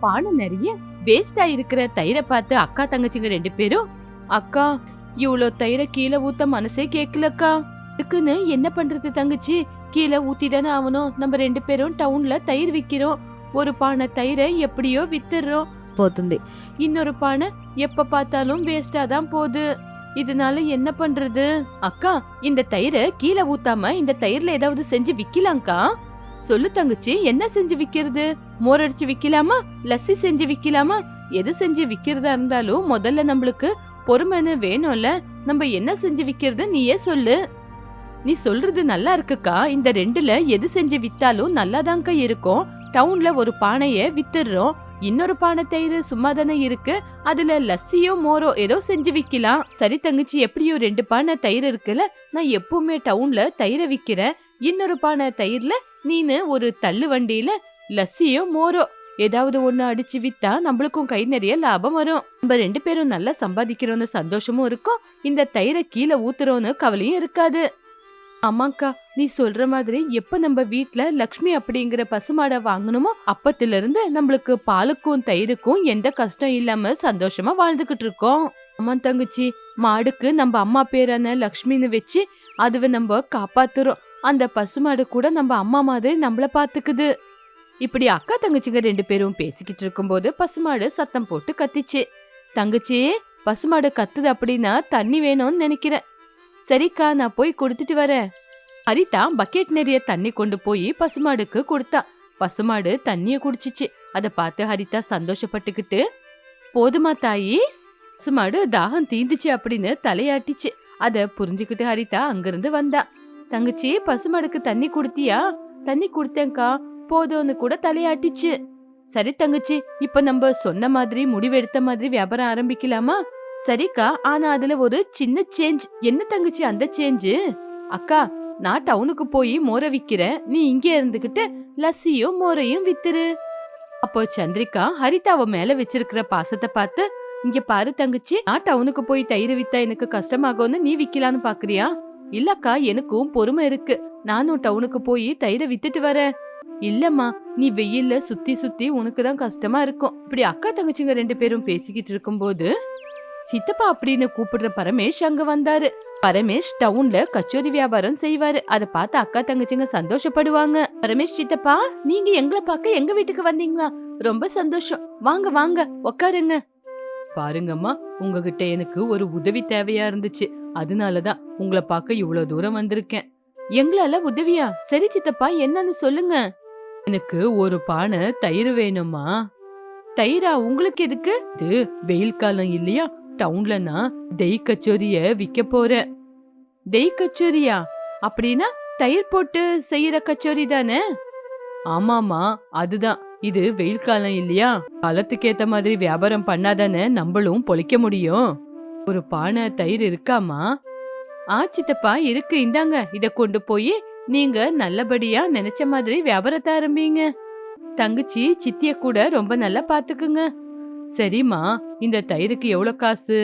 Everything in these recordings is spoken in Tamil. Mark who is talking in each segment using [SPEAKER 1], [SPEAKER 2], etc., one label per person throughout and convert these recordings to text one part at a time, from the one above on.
[SPEAKER 1] பானை நிறைய வேஸ்டா இருக்கிற தயிரை பார்த்து அக்கா தங்கச்சிங்க ரெண்டு பேரும் அக்கா இவ்வளோ தயிரை கீழே ஊத்த மனசே கேட்கலக்கா. இருக்குன்னு என்ன பண்றது தங்கச்சி? கீழே ஊத்தி தானே ஆகணும். நம்ம ரெண்டு பேரும் டவுன்ல தயிர் விற்கிறோம் ஒரு பானை தயிரை எப்படியோ வித்துடுறோம்.
[SPEAKER 2] போతుంది
[SPEAKER 1] இன்னொரு பானை எப்ப பார்த்தாலும் வேஸ்டா தான் போகுது. இதனால என்ன பண்றது? அக்கா இந்த தயிரை கீழே ஊத்தாம இந்த தயிர்ல ஏதாவது செஞ்சு விக்கலாம்க்கா. சொல்லு தங்கச்சி என்ன செஞ்சு விக்கிறது? மோர் அடிச்சு விக்கலாமா? லஸ்ஸி செஞ்சு விக்கலாமா? எது செஞ்சு விக்கிறதா இருந்தாலும் முதல்ல நம்மளுக்கு பொறுமைன்னு வேணும்ல. நம்ம என்ன செஞ்சு விக்கிறது நீயே சொல்லு. நீ சொல்றது நல்லா இருக்குக்கா. இந்த ரெண்டுல எது செஞ்சு வித்தாலும் நல்லாதான்க்கா இருக்கும். டவுன்ல ஒரு பானைய வித்துடுறோம். இன்னொரு பானை தயிர் சும்மா தானே இருக்கு. அதுல லஸ்ஸியோ மோரோ ஏதோ செஞ்சு விக்கலாம். சரி தங்கச்சி எப்படியோ ரெண்டு பானை தயிர் இருக்குல்ல? நான் எப்பவுமே டவுன்ல தயிரை விக்கிறேன். இன்னொரு பானை தயிர்ல நீனு ஒரு தள்ளு வண்டியில லஸ்ஸியோ மோரோ ஏதாவது ஒண்ணு அடிச்சு வித்தா நம்மளுக்கும் கை நிறைய லாபம் வரும். நம்ம ரெண்டு பேரும் நல்லா சம்பாதிக்கிறோம்னு சந்தோஷமும் இருக்கும். இந்த தயிரை கீழே ஊத்துறோம்னு கவலையும் இருக்காது. ஆமாக்கா நீ சொல்ற மாதிரி எப்ப நம்ம வீட்ல லக்ஷ்மி அப்படிங்கிற பசுமாடை வாங்கணுமோ அப்பத்துல இருந்து நம்மளுக்கு பாலுக்கும் தயிருக்கும் எந்த கஷ்டம் இல்லாம சந்தோஷமா வாழ்ந்துகிட்டு இருக்கோம். ஆமா தங்கச்சி மாடுக்கு நம்ம அம்மா பேரான லக்ஷ்மின்னு வச்சு அதுவை நம்ம காப்பாத்துறோம். அந்த பசுமாடு கூட நம்ம அம்மா மாதிரி நம்மள பாத்துக்குது. இப்படி அக்கா தங்கச்சிங்க ரெண்டு பேரும் பேசிக்கிட்டு இருக்கும்போது பசுமாடு சத்தம் போட்டு கத்திச்சு. தங்கச்சி பசுமாடு கத்துது அப்படின்னா தண்ணி வேணும்னு நினைக்கிறேன். சரிக்கா நான் போய் கொடுத்துட்டு வரேன். ஹரிதா பக்கெட் நிறைய தண்ணி கொண்டு போய் பசுமாடுக்கு கொடுத்தா. பசுமாடு தண்ணிய குடிச்சிச்சு. அத பார்த்து ஹரிதா சந்தோஷப்பட்டுக்கிட்டு போதுமா தாயி. பசுமாடு தாகம் தீந்துச்சு அப்படின்னு தலையாட்டிச்சு. அத புரிஞ்சுக்கிட்டு ஹரிதா அங்கிருந்து வந்தா. தங்கச்சி பசுமாடுக்கு தண்ணி குடுத்தியா? தண்ணி குடுத்தேன்க்கா. போதும்னு கூட தலையாட்டிச்சு. சரி தங்கச்சி இப்ப நம்ம சொன்ன மாதிரி முடிவெடுத்த மாதிரி வியாபாரம் ஆரம்பிக்கலாமா? சரிக்கா ஆனா அதுல ஒரு சின்ன சேஞ்ச் என்ன தங்கச்சி அந்த சேஞ்சு அக்கா நான் டவுனுக்கு போய் மோரை விக்கிறேன். நீ இங்கே இருந்துகிட்டு லஸ்ஸியும் மோரையும் வித்துரு. அப்போ சந்திரிகா ஹரிதாவ மேல வச்சிருக்கிற பாசத்தை பார்த்து இங்க பாரு தங்கச்சி நான் டவுனுக்கு போய் தயிர் வித்தா எனக்கு கஷ்டமாகும்னு நீ விக்கலான்னு பாக்குறியா? இல்லக்கா எனக்கும் பொறுமை இருக்கு. நானும் டவுனுக்கு போய் தயிரை வித்துட்டு வரேன். இல்லம்மா நீ வெயில்ல சுத்தி சுத்தி உனக்கு தான் கஷ்டமா இருக்கும். இப்படி அக்கா தங்கச்சிங்க ரெண்டு பேரும் பேசிக்கிட்டு இருக்கும்போது சித்தப்பா அப்படின்னு கூப்பிடுற பரமேஷ் அங்க வந்தாரு. பரமேஷ் டவுன்ல கச்சோரி வியாபாரம் செய்வாரு. அத பார்த்து அக்கா தங்கச்சிங்க சந்தோஷப்படுவாங்க. பரமேஷ் சித்தப்பா நீங்க எங்களை பார்க்க எங்க வீட்டுக்கு வந்தீங்களா? ரொம்ப சந்தோஷம். வாங்க வாங்க உக்காருங்க. பாருங்கம்மா உங்ககிட்ட எனக்கு ஒரு உதவி தேவையா இருந்துச்சு. அதனாலதான் உங்களை பார்க்க இவ்வளவு தூரம் வந்திருக்கேன். எங்களால உதவியா? சரி சித்தப்பா என்னன்னு சொல்லுங்க. எனக்கு ஒரு பானை தயிர் வேணுமா தயிரா? உங்களுக்கு எதுக்கு? இது வெயில் காலம் இல்லையா? டவுன்ல நான் தெய் கச்சோரிய விக்க போறேன். தெய் கச்சோரியா? அப்படின்னா தயிர் போட்டு செய்யற கச்சோரி தானே? ஆமாமா அதுதான். இது வெயில் காலம் இல்லையா? காலத்துக்கு ஏத்த மாதிரி வியாபாரம் பண்ணாதானே நம்மளும் பொழைக்க முடியும். ஒரு பானை தயிர் இருக்காமா ஆ சித்தப்பா இருக்கு. இந்தாங்க இத கொண்டு போய் நீங்க நல்லபடியா நினைச்ச மாதிரி வியாபாரத்தை ஆரம்பிங்க. தங்கச்சி சித்திய கூட ரொம்ப நல்லா பாத்துக்குங்க. சரிம்மா இந்த தயிருக்கு எவ்வளவு காசு?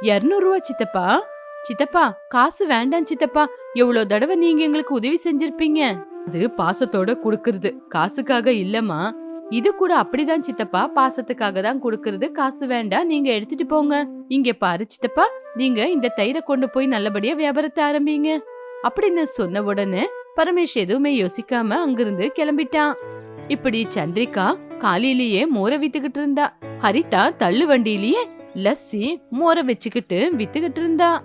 [SPEAKER 1] இருநூறு ரூபா சித்தப்பா. சித்தப்பா காசு வேண்டாம் சித்தப்பா. எவ்வளவு தடவை நீங்க எங்களுக்கு உதவி செஞ்சிருப்பீங்க? அது பாசத்தோட குடுக்கறது. காசுக்காக இல்லம்மா. இது கூட அப்படிதான் சித்தப்பா. பாசத்துக்காக தான் குடுக்கறது. காசு வேண்டாம் நீங்க எடுத்துட்டு போங்க. இங்க பாரு சித்தப்பா. நீங்க இந்த தயிரை கொண்டு போய் நல்லபடியா வியாபாரத்தை ஆரம்பிங்க. அப்படின்னு சொன்ன உடனே பரமேஷ் எதுவுமே யோசிக்காம அங்கிருந்து கிளம்பிட்டான். இப்படி சந்திரிகா காலையிலேயே மோர வித்துக்கிட்டு இருந்தா. ஹரிதா தள்ளு வண்டியிலேயே லஸ்ஸி மோர வச்சுக்கிட்டு வித்துக்கிட்டு இருந்தா.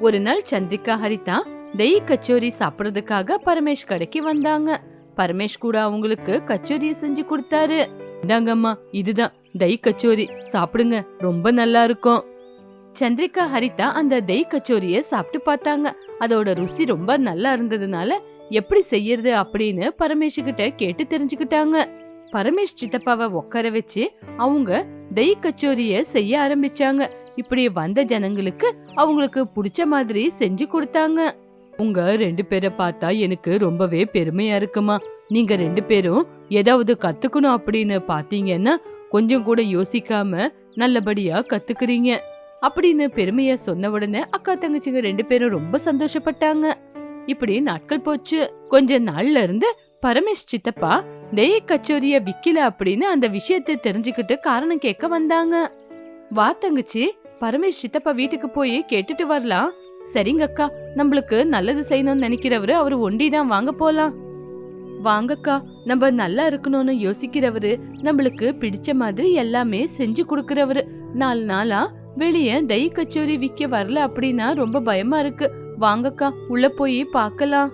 [SPEAKER 1] ஒரு நாள் சந்திரிகா ஹரிதா தெய் கச்சோரி சாப்பிடுறதுக்காக பரமேஷ் கடைக்கு வந்தாங்க. பரமேஷ் கூட அவங்களுக்கு கச்சோரிய செஞ்சு கொடுத்தாரு. இந்தாங்கம்மா இதுதான். தெய் கச்சோரி சாப்பிடுங்க. ரொம்ப நல்லா இருக்கும். சந்திரிகா ஹரிதா அந்த தெய் கச்சோரிய சாப்பிட்டு பார்த்தாங்க. அதோட ருசி ரொம்ப நல்லா இருந்ததுனால எப்படி செய்யறது அப்படின்னு பரமேஷ் கிட்ட கேட்டு தெரிஞ்சுக்கிட்டாங்க. பரமேஷ் சித்தப்பாவை உட்கார வச்சு அவங்க தெய் கச்சோரிய செய்ய ஆரம்பிச்சாங்க. இப்படி வந்த ஜனங்களுக்கு அவங்களுக்கு பிடிச்ச மாதிரி செஞ்சு கொடுத்தாங்க. உங்க ரெண்டு பேரை பார்த்தா எனக்கு ரொம்பவே பெருமையா இருக்குமா. நீங்க ரெண்டு பேரும் ஏதாவது கத்துக்கணும் அப்படின்னு பாத்தீங்கன்னா கொஞ்சம் கூட யோசிக்காம நல்லபடியா கத்துக்கிறீங்க. அப்படின்னு பெருமைய சொன்ன உடனே அக்கா தங்கச்சிங்க ரெண்டு பேரும் ரொம்ப சந்தோஷப்பட்டாங்க. இப்படி நாட்கள் போச்சு. கொஞ்ச நாள்ல இருந்து பரமேஷ் சித்தப்பா நெய் கச்சோரிய விக்கல அப்படின்னு அந்த விஷயத்தை தெரிஞ்சுக்கிட்டு காரணம் கேட்க வந்தாங்க. வா தங்கச்சி பரமேஷ் சித்தப்பா வீட்டுக்கு போய் கேட்டுட்டு வரலாம். சரிங்க அக்கா நம்மளுக்கு நல்லது செய்யணும்னு நினைக்கிறவரு அவரு ஒண்டிதான் வாங்க போலாம். வாங்கக்கா நம்ம நல்லா இருக்கணும்னு யோசிக்கிறவரு நம்மளுக்கு பிடிச்ச மாதிரி எல்லாமே செஞ்சு கொடுக்கறவரு. நாலு நாளா வெளியே தயி கச்சோரி விக்க வரல அப்படின்னா ரொம்ப பயமா இருக்கு. வாங்கக்கா உள்ள போய் பார்க்கலாம்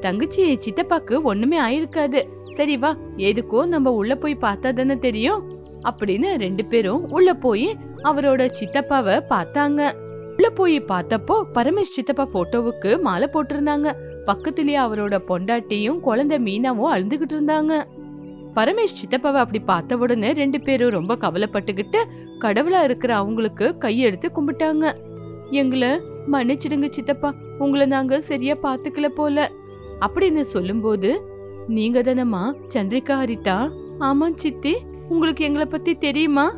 [SPEAKER 1] தங்கச்சி சித்தப்பாக்கு ஒண்ணுமே ஆயிருக்காது. சரி வா எதுக்கோ நம்ம உள்ள போய் பார்த்தா தானே தெரியும்? அப்படின்னு ரெண்டு பேரும் உள்ள போய் அவரோட சித்தப்பாவை பார்த்தாங்க. உள்ள போய் பார்த்தப்போ பரமேஷ் சித்தப்பா போட்டோவுக்கு மாலை போட்டிருந்தாங்க. பக்கத்திலேயே அவரோட பொண்டாட்டியும் குழந்தை மீனாவும் அழுந்துகிட்டு இருந்தாங்க. பரமேஷ் சித்தப்பாவை அப்படி பார்த்த உடனே ரெண்டு பேரும் ரொம்ப கவலைப்பட்டுக்கிட்டு கடவுளா இருக்கிற அவங்களுக்கு கையெடுத்து கும்பிட்டாங்க. எங்களை மன்னிச்சிடுங்க சித்தப்பா உங்களை நாங்க சரியா பாத்துக்கல போல. அப்படின்னு சொல்லும்போது நீங்க தானம்மா சந்திரிகா ஹரிதா? ஆமா சித்தி உங்களுக்கு எங்களை பத்தி தெரியுமா?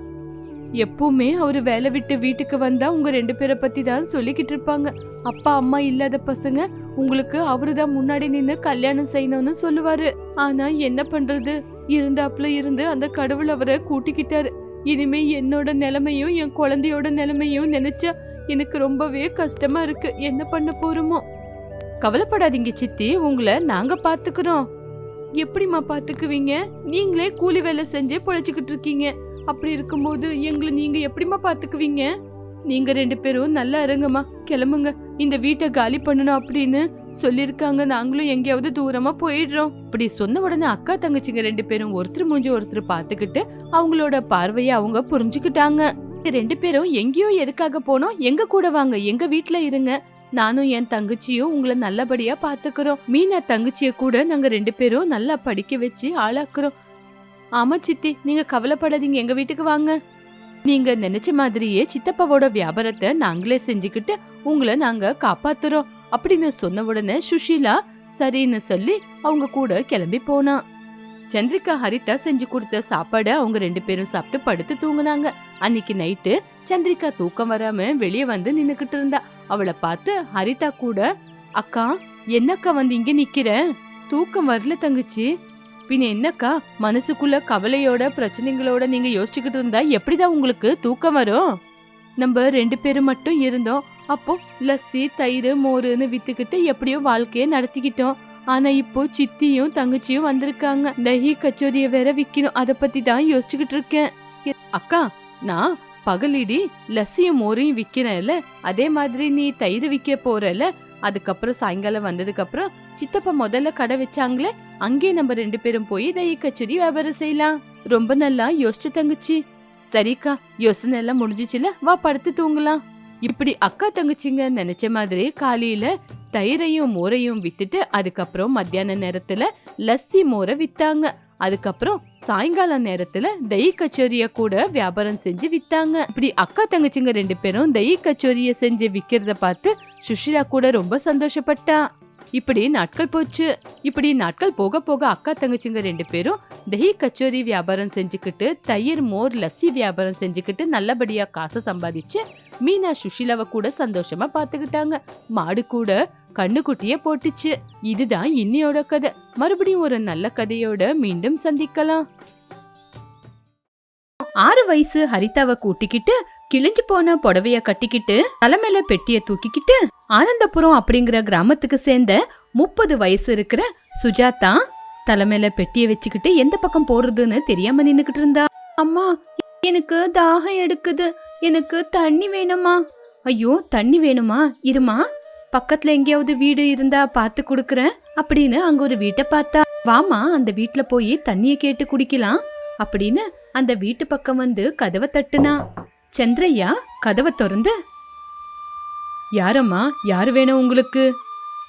[SPEAKER 1] எப்பவுமே அவரு வேலை விட்டு வீட்டுக்கு வந்தா உங்க ரெண்டு பேரை பத்தி தான் சொல்லிக்கிட்டு இருப்பாங்க. அப்பா அம்மா இல்லாத பசங்க உங்களுக்கு அவருதான் முன்னாடி நின்று கல்யாணம் செய்யணும்னு சொல்லுவாரு. ஆனா என்ன பண்றது? இருந்தாப்புல இருந்து அந்த கடவுள் அவரை கூட்டிக்கிட்டாரு. இனிமே என்னோட நிலைமையும் என் குழந்தையோட நிலைமையும் நினைச்சா எனக்கு ரொம்பவே கஷ்டமா இருக்கு. என்ன பண்ண போறோமோ? கவலைப்படாதீங்க சித்தி. உங்களை நாங்க பாத்துக்கிறோம். எப்படிம்மா பாத்துக்குவீங்க? நீங்களே கூலி வேலை செஞ்சு பொழைச்சுக்கிட்டு இருக்கீங்க. அப்படி இருக்கும்போது எங்களை நீங்க எப்படிம்மா பாத்துக்குவீங்க? நீங்க ரெண்டு பேரும் நல்லா இருங்கம்மா. கிளம்புங்க. இந்த வீட்டை காலி பண்ணணும் அப்படின்னு சொல்லியிருக்காங்க. நாங்களும் எங்கேயாவது தூரமா போயிடுறோம். இப்படி சொன்ன உடனே அக்கா தங்கச்சிங்க ரெண்டு பேரும் ஒருத்தர் மூஞ்சி ஒருத்தர் பார்த்துக்கிட்டு அவங்களோட பார்வையை அவங்க புரிஞ்சுக்கிட்டாங்க. ரெண்டு பேரும் எங்கேயோ எதுக்காக போனோம்? எங்க கூட வாங்க? எங்க வீட்டுல இருங்க. நானும் என் தங்கச்சியும் உங்களை நல்லபடியா பாத்துக்கிறோம் மீனா தங்கச்சிய கூட நாங்க ரெண்டு பேரும் நல்லா படிக்க வச்சு ஆளாக்குறோம். ஆமா சித்தி நீங்க கவலைப்படாதீங்க. எங்க வீட்டுக்கு வாங்க. நீங்க நினைச்ச மாதிரியே சித்தப்பாவோட வியாபாரத்தை நாங்களே செஞ்சுக்கிட்டு உங்களை நாங்க காப்பாத்துறோம் அப்படின்னு சொன்ன உடனே சுஷீலா சரின்னு சொல்லி அவங்க கூட கிளம்பி போனா. சந்திரிகா ஹரிதா செஞ்சு கொடுத்த சாப்பாடை அவங்க ரெண்டு பேரும் சாப்பிட்டு படுத்து தூங்குனாங்க. அன்னைக்கு நைட்டு சந்திரிகா தூக்கம் வராம வெளியே வந்து நின்னுக்கிட்டு இருந்தா. அவளை பார்த்து ஹரிதா கூட அக்கா என்னக்கா வந்து இங்க நிக்கிற? தூக்கம் வரல தங்கச்சி. பின் என்னக்கா? மனசுக்குள்ள கவலையோட பிரச்சனைகளோட நீங்க யோசிச்சுக்கிட்டு இருந்தா எப்படிதான் உங்களுக்கு தூக்கம் வரும்? நம்ம ரெண்டு பேரும் மட்டும் இருந்தோம். அப்போ லஸ்ஸி தயிர் மோருன்னு வித்துக்கிட்டு எப்படியோ வாழ்க்கைய நடத்திக்கிட்டோம். ஆனா இப்போ சித்தியும் தங்கச்சியும் வந்திருக்காங்க. தஹி கச்சோரிய வேற விக்கணும். அத பத்தி தான் யோசிச்சுக்கிட்டு இருக்கேன். அக்கா நான் பகலிடி லஸ்ஸியும் மோரையும் விக்கிறேன்ல. அதே மாதிரி நீ தயிர் விக்க போறல அதுக்கப்புறம் சாயங்காலம் வந்ததுக்கப்புறம் சித்தப்பா முதல்ல கடை வச்சாங்களே அங்கேயே நம்ம ரெண்டு பேரும் போய் தயி கச்சேரி வியாபாரம் செய்யலாம். ரொம்ப நல்லா யோசிச்சு தங்கச்சி. சரிக்கா யோசனை எல்லாம் முடிஞ்சிச்சுல வா படுத்து தூங்கலாம். இப்படி அக்கா தங்கச்சிங்க நினைச்ச மாதிரி காலையில தயிரையும் மோரையும் வித்துட்டு அதுக்கப்புறம் மத்தியான நேரத்துல லஸ்ஸி மோரை வித்தாங்க. அதுக்கப்புறம் சாயங்கால நேரத்துல தயி கச்சோரிய கூட வியாபாரம் செஞ்சு வித்தாங்க. இப்படி அக்கா தங்கச்சிங்க ரெண்டு பேரும் தயி கச்சோரிய செஞ்சு விக்கிறத பார்த்து சுஷிலா கூட ரொம்ப சந்தோஷப்பட்டா. இப்படி நாட்கள் போச்சு. இப்படி நாட்கள் போக போக அக்கா தங்கச்சிங்க ரெண்டு பேரும் தஹி கச்சோரி வியாபாரம் செஞ்சுக்கிட்டு தயிர் மோர் லஸ்ஸி வியாபாரம் செஞ்சுக்கிட்டு நல்லபடியா காசை சம்பாதிச்சு மீனா சுஷிலாவை கூட சந்தோஷமா பாத்துக்கிட்டாங்க மாடு கூட கண்ணுக்குட்டிய போட்டுச்சு. இதுதான் இன்னியோட கதை. மறுபடியும் ஒரு நல்ல கதையோட மீண்டும் சந்திக்கலாம். ஆறு வயசு ஹரிதாவை கூட்டிக்கிட்டு கிழிஞ்சு போன புடவைய கட்டிக்கிட்டு தலைமையில பெட்டிய தூக்கிக்கிட்டு ஆனந்தபுரம் அப்படிங்கிற கிராமத்துக்கு சேர்ந்த முப்பது வயசு இருக்கிற சுஜாதா தலைமையில பெட்டிய வச்சுக்கிட்டு எந்த பக்கம் போறதுன்னு தெரியாம நின்னுக்கிட்டு இருந்தா. அம்மா எனக்கு தாகம் எடுக்குது. எனக்கு தண்ணி வேணுமா? ஐயோ தண்ணி வேணுமா? இருமா? பக்கத்துல எங்கேயாவது வீடு இருந்தா பார்த்து கொடுக்குறேன் அப்படின்னு அங்க ஒரு வீட்டை பார்த்தா வாமா அந்த வீட்டுல போய் தண்ணிய கேட்டு குடிக்கலாம் அப்படின்னு அந்த வீட்டு பக்கம் வந்து கதவை தட்டுனா. சந்திரையா கதவை திறந்து. யாரம்மா? யார் வேணும் உங்களுக்கு?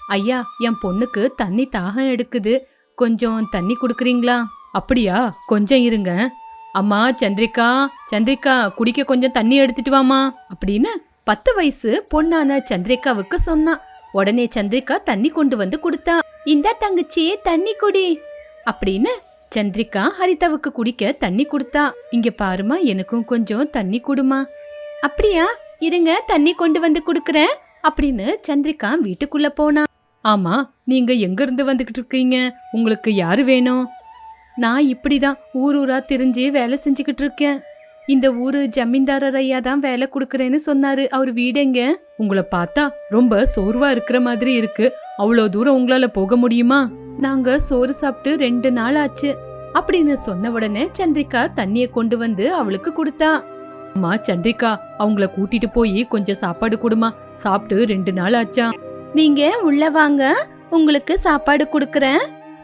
[SPEAKER 1] ஐயா என் பொண்ணுக்கு தண்ணி தாகம் எடுக்குது. கொஞ்சம் தண்ணி கொடுக்குறீங்களா? அப்படியா? கொஞ்சம் இருங்க. அம்மா சந்திரிகா சந்திரிகா குடிக்க கொஞ்சம் தண்ணி எடுத்துட்டு வாமா அப்படின்னு பத்து வயசு பொண்ணான சந்திரிகாவுக்கு சொன்னான் உடனே சந்திரிகா தண்ணி கொண்டு வந்து கொடுத்தா. இந்த தங்கச்சி தண்ணி குடி. அப்படின்னு சந்திரிகா ஹரிதாவுக்கு குடிக்க தண்ணி கொடுத்தா. இங்க பாருமா எனக்கும் கொஞ்சம் தண்ணி குடுமா அப்படியா? இருங்க தண்ணி கொண்டு வந்து கொடுக்குறேன். அப்படின்னு சந்திரிகா வீட்டுக்குள்ள போனா. ஆமா நீங்க எங்க இருந்து வந்துகிட்டு இருக்கீங்க? உங்களுக்கு யாரு வேணும்? நான் இப்படிதான் ஊர் ஊராக திரிஞ்சு வேலை செஞ்சுக்கிட்டு இருக்கேன். இந்த ஊரு ஜமீன்தாரர் ஐயா தான் வேலை கொடுக்குறேன்னு சொன்னாரு. அவர் வீடெங்க உங்களை பார்த்தா ரொம்ப சோர்வா இருக்கிற மாதிரி இருக்கு. அவ்வளோ தூரம் உங்களால போக முடியுமா? நாங்க சோறு சாப்பிட்டு ரெண்டு நாள் ஆச்சு. அப்படின்னு சொன்ன உடனே சந்திரிகா தண்ணிய கொண்டு வந்து அவளுக்கு கொடுத்தா. அம்மா சந்திரிகா அவங்கள கூட்டிட்டு போய் கொஞ்சம் சாப்பாடு கொடுமா. சாப்பிட்டு ரெண்டு நாள் ஆச்சா. நீங்க உள்ள வாங்க. உங்களுக்கு சாப்பாடு கொடுக்கறேன்.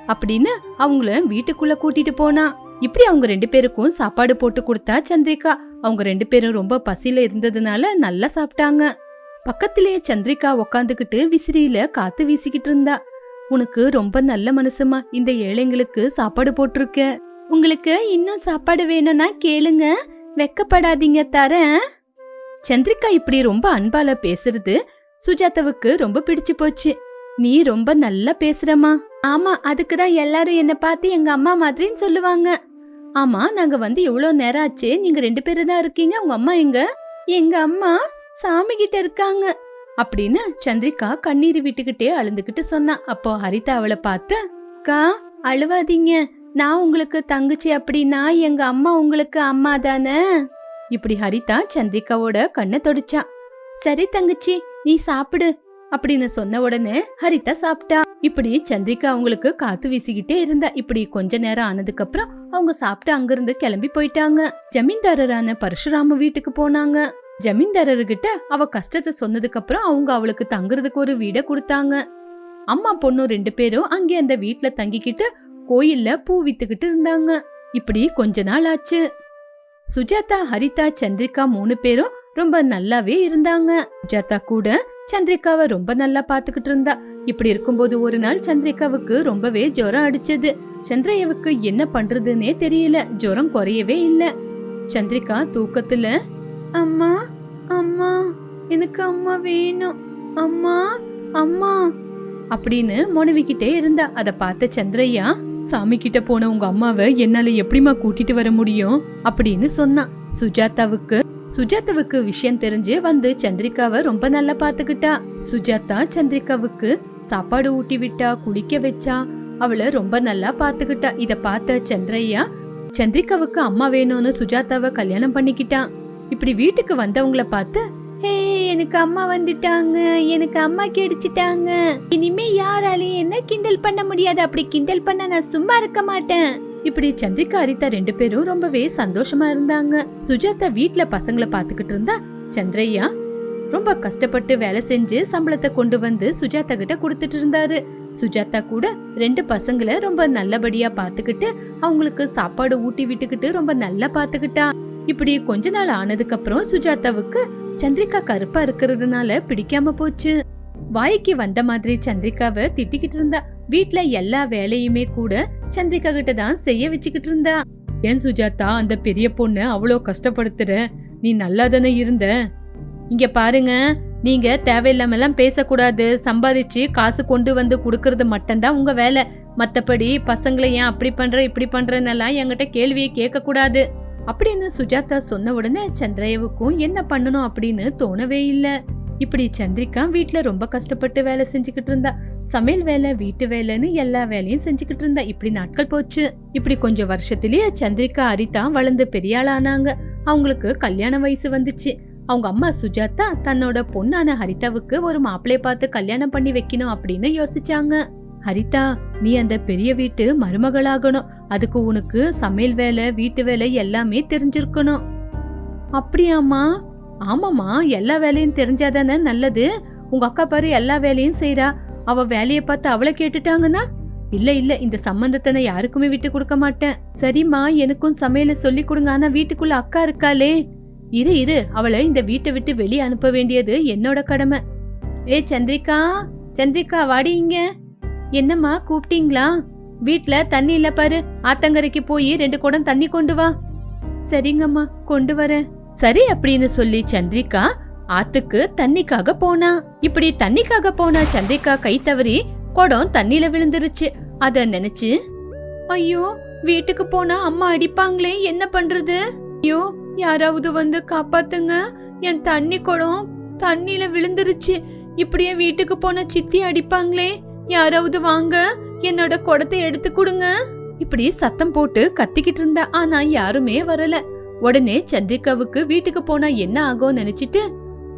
[SPEAKER 1] அப்படின்னு அவங்கள வீட்டுக்குள்ள கூட்டிட்டு போனா. இப்படி அவங்க ரெண்டு பேருக்கும் சாப்பாடு போட்டு கொடுத்தா சந்திரிகா. அவங்க ரெண்டு பேரும் ரொம்ப பசியில இருந்ததுனால நல்லா சாப்பிட்டாங்க. பக்கத்திலேயே சந்திரிகா உக்காந்துக்கிட்டு விசிறியில காத்து வீசிக்கிட்டு இருந்தா. உனக்கு ரொம்ப நல்ல மனசுமா இந்த ஏழைங்களுக்கு சாப்பாடு போட்டிருக்க. உங்களுக்கு இன்னும் சாப்பாடு வேணும்னா கேளுங்க. வெக்கப்படாதீங்க தரேன். சந்திரிகா இப்படி ரொம்ப அன்பால பேசுறது சுஜாதாவுக்கு ரொம்ப பிடிச்சு போச்சு. நீ ரொம்ப நல்லா பேசுறமா ஆமா அதுக்கு தான் எல்லாரும் என்னை பார்த்து எங்க அம்மா மாதிரின்னு சொல்லுவாங்க. ஆமா நாங்க வந்து இவ்வளோ நேரம் ஆச்சு. நீங்க ரெண்டு பேரும் தான் இருக்கீங்க. உங்க அம்மா எங்க? எங்க அம்மா சாமி கிட்ட இருக்காங்க. அப்படின்னு சந்திரிகா கண்ணீர் விட்டுக்கிட்டே அழுந்துகிட்டு சொன்னா. அப்போ ஹரிதா அவளை பார்த்து அக்கா அழுவாதீங்க. நான் உங்களுக்கு தங்கச்சி அப்படின்னா எங்க அம்மா உங்களுக்கு அம்மா தானே? இப்படி ஹரிதா சந்திரிகாவோட கண்ணை தொடிச்சா. சரி தங்கச்சி நீ சாப்பிடு. அப்படின்னு சொன்ன உடனே ஹரிதா சாப்பிட்டா. இப்படி சந்திரிகா அவங்களுக்கு காத்து வீசிக்கிட்டே இருந்தா. இப்படி கொஞ்ச நேரம் ஆனதுக்கு அப்புறம் அவங்க சாப்பிட்டு அங்கிருந்து கிளம்பி போயிட்டாங்க. ஜமீன்தாரரான பரசுராம வீட்டுக்கு போனாங்க. ஜமீன்தாரர்கிட்ட அவ கஷ்டத்தை சொன்னதுக்கு அப்புறம் அவங்க அவளுக்கு தங்குறதுக்கு ஒரு வீடை கொடுத்தாங்க. அம்மா பொண்ணு ரெண்டு பேரும் அங்கே அந்த வீட்டுல தங்கிக்கிட்டு கோயில்ல பூ வித்துக்கிட்டு இருந்தாங்க. இப்படி கொஞ்ச நாள் ஆச்சு. சுஜாதா ஹரிதா சந்திரிகா மூணு பேரும் ரொம்ப நல்லாவே இருந்தாங்க. சுஜாதா கூட சந்திரிகாவை ரொம்ப நல்லா பாத்துக்கிட்டு இருந்தா. இப்படி இருக்கும்போது ஒரு நாள் சந்திரிகாவுக்கு ரொம்பவே ஜுரம் அடிச்சது. சந்திரயாவுக்கு என்ன பண்றதுன்னே தெரியல. ஜுரம் குறையவே இல்ல. சந்திரிகா தூக்கத்துல அம்மா அம்மா எனக்கு அம்மா வேணும். அம்மா அம்மா. அப்படின்னு மொனவிக்கிட்டே இருந்தா. அத பார்த்த சந்திரையா சாமி கிட்ட போன உங்க அம்மாவை என்னால எப்படிமா கூட்டிட்டு வர முடியும்? அப்படின்னு சொன்னான் சுஜாதாவுக்கு சுஜாதாவுக்கு விஷயம் தெரிஞ்சு வந்து சந்திரிகாவை ரொம்ப நல்லா பாத்துக்கிட்டா சுஜாதா சந்திரிகாவுக்கு சாப்பாடு ஊட்டி விட்டா குடிக்க வச்சா அவளை ரொம்ப நல்லா பாத்துக்கிட்டா இத பார்த்த சந்திரையா சந்திரிகாவுக்கு அம்மா வேணும்னு சுஜாதாவை கல்யாணம் பண்ணிக்கிட்டான் இப்படி வீட்டுக்கு வந்தவங்கள பார்த்து ஹே எனக்கு அம்மா வந்துட்டாங்க எனக்கு அம்மா கெடிச்சிட்டாங்க. இனிமே யாராலையும் என்ன கிண்டல் பண்ண முடியாது. அப்படி கிண்டல் பண்ண நான் சும்மா இருக்க மாட்டேன். இப்படி சந்திரிகா ஹரிதா ரெண்டு பேரும் ரொம்பவே சந்தோஷமா இருந்தாங்க. சுஜாதா வீட்ல பசங்களை பாத்துக்கிட்டு இருந்தா சந்திரையா ரொம்ப கஷ்டப்பட்டு வேலை செஞ்சு சம்பளத்தை கொண்டு வந்து சுஜாதா கிட்ட கொடுத்துட்டு இருந்தாரு. சுஜாதா கூட ரெண்டு பசங்களை ரொம்ப நல்லபடியா பாத்துக்கிட்டு அவங்களுக்கு சாப்பாடு ஊட்டி விட்டுக்கிட்டு ரொம்ப நல்லா பாத்துக்கிட்டா இப்படி கொஞ்ச நாள் ஆனதுக்கு அப்புறம் சுஜாதாவுக்கு சந்திரிகா கருப்பா இருக்கிறதுனால பிடிக்காம போச்சு. வாய்க்கு வந்த மாதிரி சந்திரிகாவை திட்டிக்கிட்டு இருந்தா. வீட்ல எல்லா வேலையுமே கூட சந்திரிகா கிட்ட தான் செய்ய வச்சுக்கிட்டு இருந்தா. ஏன் சுஜாதா அந்த பெரிய பொண்ணு அவ்வளோ கஷ்டப்படுத்துற? நீ நல்லா தானே இருந்த? இங்க பாருங்க நீங்க தேவையில்லாமலாம் பேசக்கூடாது. சம்பாதிச்சு காசு கொண்டு வந்து கொடுக்கறது மட்டும்தான் உங்க வேலை. மற்றபடி பசங்களை ஏன் அப்படி பண்ற இப்படி பண்றன்னெல்லாம் என்கிட்ட கேள்வியை கேட்க கூடாது அப்படின்னு சுஜாதா சொன்ன உடனே சந்திரயாவுக்கும் என்ன பண்ணணும் அப்படின்னு தோணவே இல்லை. இப்படி சந்திரிகா வீட்டில் ரொம்ப கஷ்டப்பட்டு வேலை செஞ்சுக்கிட்டு இருந்தா. சமையல் வேலை வீட்டு வேலைன்னு எல்லா வேலையும் செஞ்சுக்கிட்டு இருந்தா. இப்படி நாட்கள் போச்சு. இப்படி கொஞ்சம் வருஷத்திலேயே சந்திரிகா ஹரிதா வளர்ந்து பெரிய ஆளானாங்க. அவங்களுக்கு கல்யாண வயசு வந்துச்சு. அவங்க அம்மா சுஜாதா தன்னோட பொண்ணான ஹரிதாவுக்கு ஒரு மாப்பிள்ளைய பார்த்து கல்யாணம் பண்ணி வைக்கணும் அப்படின்னு யோசிச்சாங்க. ஹரிதா நீ அந்த பெரிய வீட்டு மருமகளாகணும். அதுக்கு உனக்கு சமையல் வேலை வீட்டு வேலை எல்லாமே தெரிஞ்சிருக்கணும். அப்படியாம்மா? ஆமாம்மா எல்லா வேலையும் தெரிஞ்சாதானே நல்லது? உங்க அக்கா பாரு எல்லா வேலையும் செய்யறா அவ வேலையை பார்த்து அவளை கேட்டுட்டாங்கன்னா? இல்ல இல்ல இந்த சம்பந்தத்தை நான் யாருக்குமே விட்டு கொடுக்க மாட்டேன். சரிம்மா எனக்கும் சமையல சொல்லி கொடுங்க. ஆனா வீட்டுக்குள்ள அக்கா இருக்காளே. இரு இரு அவளை இந்த வீட்டை விட்டு வெளியே அனுப்ப வேண்டியது என்னோட கடமை. ஏ சந்திரிகா சந்திரிகா வாடி இங்க. என்னம்மா கூப்பிட்டீங்களா? வீட்ல தண்ணி இல்ல பாரு. ஆத்தங்கரைக்கு போய் ரெண்டு குடம் தண்ணி கொண்டு வா. சரிங்கம்மா கொண்டு வரேன். சரி அப்படின்னு சொல்லி சந்திரிகா ஆத்துக்கு தண்ணிக்காக போனா. இப்படி தண்ணிக்காக போனா சந்திரிகா கை தவறி குடம் தண்ணில விழுந்துருச்சு. அத நினைச்சு ஐயோ வீட்டுக்கு போனா அம்மா அடிப்பாங்களே என்ன பண்றது? ஐயோ யாராவது வந்து காப்பாத்துங்க. என் தண்ணி குடம் தண்ணில விழுந்துருச்சு. இப்படியே வீட்டுக்கு போன சித்தி அடிப்பாங்களே. யாராவது வாங்க என்னோட குடத்தை எடுத்து கொடுங்க. இப்படி சத்தம் போட்டு கத்திக்கிட்டு இருந்தா. ஆனா யாருமே வரல. உடனே சந்திரிகாவுக்கு வீட்டுக்கு போனா என்ன ஆகும் நினைச்சிட்டு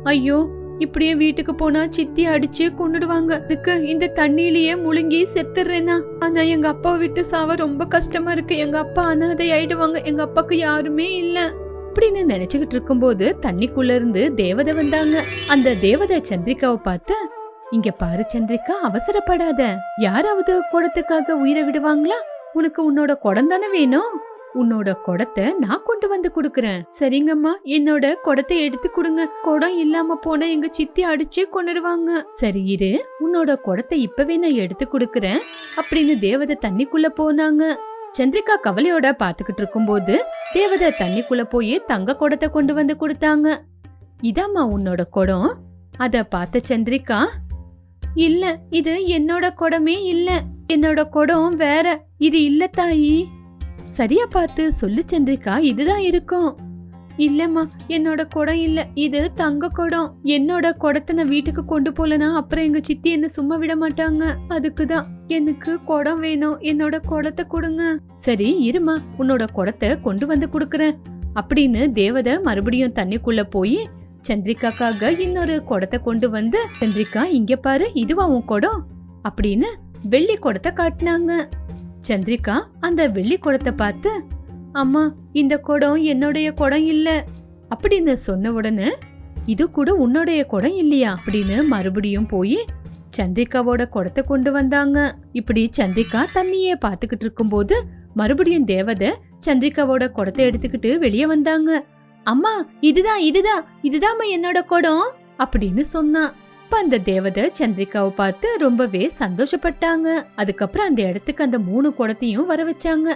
[SPEAKER 1] ஐயோ இப்படியே வீட்டுக்கு போனா சித்தி அடிச்சு கொண்டுடுவாங்க அதுக்கு இந்த தண்ணியிலேயே முழுங்கி செத்துறேனா ஆனா எங்க அப்பா விட்டு சாவ ரொம்ப கஷ்டமா இருக்கு. எங்க அப்பா அனாதை ஆயிடுவாங்க. எங்க அப்பாக்கு யாருமே இல்ல. அப்படின்னு நினைச்சுக்கிட்டு இருக்கும்போது தண்ணிக்குள்ள இருந்து தேவதை வந்தாங்க. அந்த தேவதை சந்திரிகாவை பார்த்து இங்க பாரு சந்திரிகா அவசரப்படாத. யாராவது குடத்துக்காக உயிரை விடுவாங்களா? உனக்கு உன்னோட குடம் தானே வேணும்? உன்னோட குடத்தை நான் கொண்டு வந்து கொடுக்கறேன். சரிங்கம்மா என்னோட குடத்தை எடுத்து கொடுங்க. குடம் இல்லாம போனா எங்க சித்தி அடிச்சே கொண்டுடுவாங்க சரி இரு உன்னோட குடத்தை இப்பவே நான் எடுத்து கொடுக்கறேன். அப்படின்னு தேவதை தண்ணிக்குள்ள போனாங்க. சந்திரிகா கவலையோட பாத்துக்கிட்டு இருக்கும்போது தேவதை தண்ணிக்குள்ள போய் தங்க குடத்தை கொண்டு வந்து கொடுத்தாங்க. இதாம்மா உன்னோட குடம்? அத பார்த்த சந்திரிகா இல்ல இது என்னோட குடமே இல்ல. என்னோட குடம் வேற. இது இல்ல தாயி. சரியா பார்த்து சொல்லு சந்திரிகா இதுதான் இருக்கும். இல்லம்மா என்னோட குடம் இல்ல. இது தங்க குடம். என்னோட குடத்தை நான் வீட்டுக்கு கொண்டு போலனா அப்புறம் எங்க சித்தி என்ன சும்மா விட மாட்டாங்க? அதுக்குதான். எனக்கு குடம் வேணும். என்னோட குடத்தை கொடுங்க. சரி இருமா. உன்னோட குடத்தை கொண்டு வந்து கொடுக்கறேன். அப்படின்னு தேவதை மறுபடியும் தண்ணிக்குள்ள போய் சந்திரிகாக்காக இன்னொரு குடத்தை கொண்டு வந்து சந்திரிகா இங்க பாரு இதுவா உன் குடம்? அப்படின்னு வெள்ளி குடத்தை காட்டினாங்க. சந்திரிகா அந்த வெள்ளி குடத்தை பார்த்து அம்மா இந்த குடம் என்னுடைய குடம் இல்ல. அப்படின்னு சொன்ன உடனே இது கூட உன்னுடைய குடம் இல்லையா? அப்படின்னு மறுபடியும் போய் சந்திரிகாவோட குடத்தை கொண்டு வந்தாங்க. இப்படி சந்திரிகா தண்ணியே பாத்துக்கிட்டு இருக்கும்போது மறுபடியும் தேவதை சந்திரிகாவோட குடத்தை எடுத்துக்கிட்டு வெளியே வந்தாங்க. அம்மா இதுதான் இதுதான் இதுதாம்மா என்னோட குடம் அப்படின்னு சொன்னான் அப்ப அந்த தேவதை சந்திரிகாவை பார்த்து ரொம்பவே சந்தோஷப்பட்டாங்க. அதுக்கப்புறம் அந்த இடத்துக்கு அந்த மூணு குடத்தையும் வர வச்சாங்க.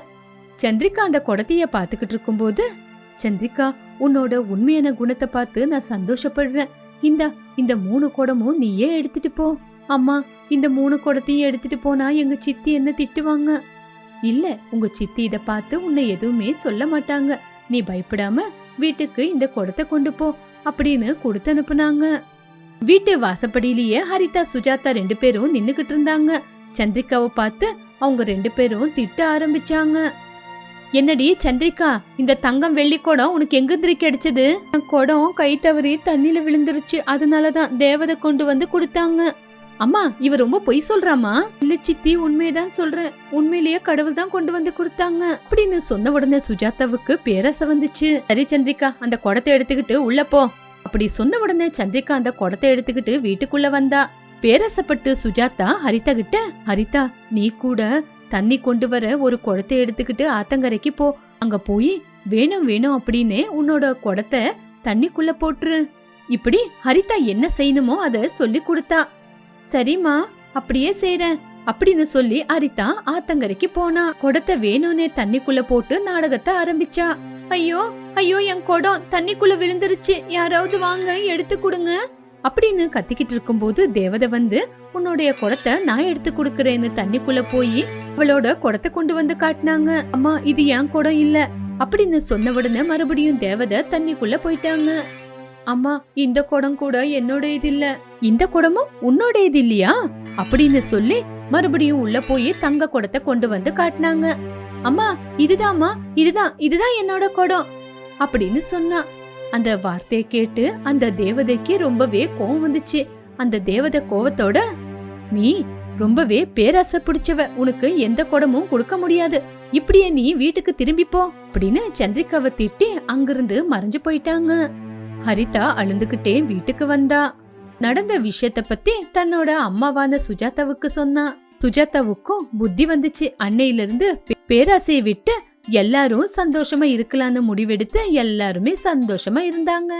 [SPEAKER 1] சந்திரிகா அந்த குடத்தைய பாத்துக்கிட்டு இருக்கும்போது சந்திரிகா உன்னோட உண்மையான குணத்தை பார்த்து நான் சந்தோஷப்படுறேன். இந்த இந்த மூணு குடமும் நீயே எடுத்துட்டு போ. அம்மா இந்த மூணு குடத்தையும் எடுத்துட்டு போனா எங்க சித்தி என்ன திட்டுவாங்க? இல்ல உங்க சித்தி இத பார்த்து உன்னை எதுவுமே சொல்ல மாட்டாங்க. நீ பயப்படாம வீட்டுக்கு இந்த குடத்தை கொண்டு போ. அப்படின்னு கொடுத்து அனுப்புனாங்க. வீட்டு வாசப்படியிலேயே ஹரிதா சுஜாதா ரெண்டு பேரும் நின்னுகிட்டு இருந்தாங்க. சந்திரிகாவை பார்த்து அவங்க ரெண்டு பேரும் திட்ட ஆரம்பிச்சாங்க. என்னடி சந்திரிகா இந்த தங்கம் வெள்ளி குடம் உனக்கு எங்கிருந்து கிடைச்சது? குடம் கை தவறி தண்ணியில விழுந்துருச்சு. அதனாலதான் தேவதை கொண்டு வந்து கொடுத்தாங்க. அம்மா இவ ரொம்ப பொய் சொல்றாமா இல்ல சித்தி உண்மையதான் சொல்றேன். உண்மையிலேயே கடவுள் தான் கொண்டு வந்து கொடுத்தாங்க. அப்படின்னு சொன்ன உடனே சுஜாதாவுக்கு பேரச வந்துச்சு. சரி சந்திரிகா அந்த குடத்தை எடுத்துக்கிட்டு உள்ள போ. அப்படி சொன்ன உடனே சந்திரிகா அந்த குடத்தை எடுத்துக்கிட்டு வீட்டுக்குள்ள வந்தா. பேரசப்பட்டு சுஜாதா ஹரிதா கிட்ட ஹரிதா நீ கூட தண்ணி கொண்டு வர ஒரு குடத்தை எடுத்துக்கிட்டு ஆத்தங்கரைக்கு போ. அங்க போய் வேணும் வேணும் அப்படின்னு உன்னோட குடத்தை தண்ணிக்குள்ள போட்டுரு. இப்படி ஹரிதா என்ன செய்யணுமோ அத சொல்லி கொடுத்தா. சரிம்மா அப்படியே செய்யறேன் அப்படின்னு சொல்லி ஹரிதா ஆத்தங்கரைக்கு போனா. குடத்தை வேணும்னே தண்ணிக்குள்ள போட்டு நாடகத்தை ஆரம்பிச்சா. ஐயோ ஐயோ என் குடம் தண்ணிக்குள்ள விழுந்துருச்சு. யாராவது வாங்க எடுத்து கொடுங்க. அப்படின்னு கத்திக்கிட்டு இருக்கும்போது தேவதை வந்து உன்னுடைய குடத்தை நான் எடுத்து கொடுக்கறேன்னு தண்ணிக்குள்ள போய் அவளோட குடத்தை கொண்டு வந்து காட்டினாங்க. அம்மா இது என் குடம் இல்ல. அப்படின்னு சொன்ன உடனே மறுபடியும் தேவதை தண்ணிக்குள்ள போயிட்டாங்க. அம்மா இந்த குடம் கூட என்னோட இது இல்ல. இந்த குடமும் உன்னோட இது இல்லையா? அப்படின்னு சொல்லி மறுபடியும் உள்ள போய் தங்க குடத்தை கொண்டு வந்து காட்டினாங்க. அம்மா இதுதாம்மா இதுதான் இதுதான் என்னோட குடம். அப்படின்னு சொன்னா. அந்த வார்த்தையை கேட்டு அந்த தேவதைக்கு ரொம்பவே கோவம் வந்துச்சு. அந்த தேவதை கோவத்தோட நீ ரொம்பவே பேராசை பிடிச்சவ. உனக்கு எந்த குடமும் கொடுக்க முடியாது. இப்படியே நீ வீட்டுக்கு திரும்பி போ அப்படின்னு சந்திரிகாவை திட்டி அங்கிருந்து மறைஞ்சு போயிட்டாங்க. ஹரிதா அழுந்துகிட்டே வீட்டுக்கு வந்தா. நடந்த விஷயத்த பத்தி தன்னோட அம்மாவான சுஜாதாவுக்கு சொன்னா. சுஜாதாவுக்கும் புத்தி வந்துச்சு. அன்னையில இருந்து பேராசையை விட்டு எல்லாரும் சந்தோஷமா இருக்கலாம்னு முடிவெடுத்து எல்லாருமே சந்தோஷமா இருந்தாங்க.